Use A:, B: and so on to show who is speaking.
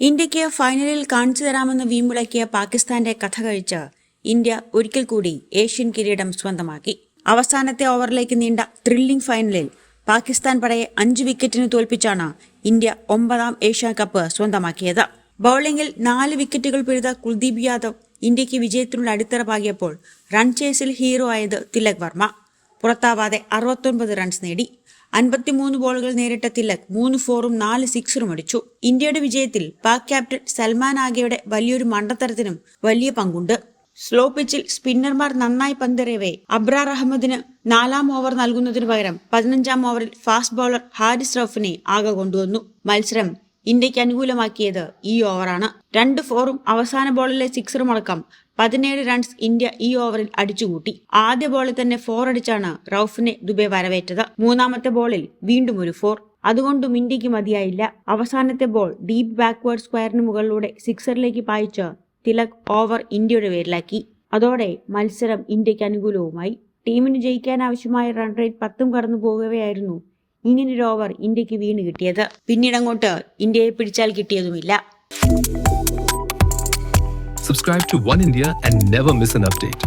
A: ഇന്ത്യയ്ക്ക് ഫൈനലിൽ കാണിച്ചു തരാമെന്ന് വീമ്പുളക്കിയ പാകിസ്ഥാന്റെ കഥ കഴിച്ച് ഇന്ത്യ ഒരിക്കൽ കൂടി ഏഷ്യൻ കിരീടം സ്വന്തമാക്കി. അവസാനത്തെ ഓവറിലേക്ക് നീണ്ട ത്രില്ലിംഗ് ഫൈനലിൽ പാകിസ്ഥാൻ പടയെ അഞ്ച് വിക്കറ്റിന് തോൽപ്പിച്ചാണ് ഇന്ത്യ ഒമ്പതാം ഏഷ്യ കപ്പ് സ്വന്തമാക്കിയത്. ബൌളിംഗിൽ നാല് വിക്കറ്റുകൾ പിഴുത കുൽദീപ് യാദവ് ഇന്ത്യയ്ക്ക് വിജയത്തിനുള്ള അടിത്തറ പാകിയപ്പോൾ റൺ ചേസിൽ ഹീറോ ആയത് തിലക് വർമ്മ. പുറത്താവാതെ അറുപത്തൊൻപത് റൺസ് നേടി. അൻപത്തിമൂന്ന് ബോളുകൾ നേരിട്ട തിലക് മൂന്ന് ഫോറും നാല് സിക്സറും അടിച്ചു. ഇന്ത്യയുടെ വിജയത്തിൽ പാക് ക്യാപ്റ്റൻ സൽമാൻ ആഗയുടെ വലിയൊരു മണ്ടത്തരത്തിനും വലിയ പങ്കുണ്ട്. സ്ലോ പിച്ചിൽ സ്പിന്നർമാർ നന്നായി പന്തെറിയവേ അബ്രാർ അഹമ്മദിന് നാലാം ഓവർ നൽകുന്നതിനു പകരം പതിനഞ്ചാം ഓവറിൽ ഫാസ്റ്റ് ബൗളർ ഹാരിസ് റൌഫിനെ ആകെ കൊണ്ടുവന്നു. മത്സരം ഇന്ത്യയ്ക്ക് അനുകൂലമാക്കിയത് ഈ ഓവറാണ്. രണ്ട് ഫോറും അവസാന ബോളിലെ സിക്സറും അടക്കം പതിനേഴ് റൺസ് ഇന്ത്യ ഈ ഓവറിൽ അടിച്ചുകൂട്ടി. ആദ്യ ബോളിൽ തന്നെ ഫോർ അടിച്ചാണ് റൌഫിനെ ദുബെ വരവേറ്റത്. മൂന്നാമത്തെ ബോളിൽ വീണ്ടും ഒരു ഫോർ അതുകൊണ്ടും ഇന്ത്യയ്ക്ക് മതിയായില്ല. അവസാനത്തെ ബോൾ ഡീപ് ബാക്ക്വേർഡ് സ്ക്വയറിന് മുകളിലൂടെ സിക്സറിലേക്ക് പായിച്ച് തിലക് ഓവർ ഇന്ത്യയുടെ പേരിലാക്കി. അതോടെ മത്സരം ഇന്ത്യയ്ക്ക് അനുകൂലവുമായി. ടീമിന് ജയിക്കാൻ ആവശ്യമായ റൺ റേറ്റ് പത്തും കടന്നു പോകവെയായിരുന്നു ഇങ്ങനൊരു ഓവർ ഇന്ത്യയ്ക്ക് വീണ് കിട്ടിയത് പിന്നീട് അങ്ങോട്ട് ഇന്ത്യയെ പിടിച്ചാൽ കിട്ടിയതുമില്ല
B: Subscribe to One India and never miss an update.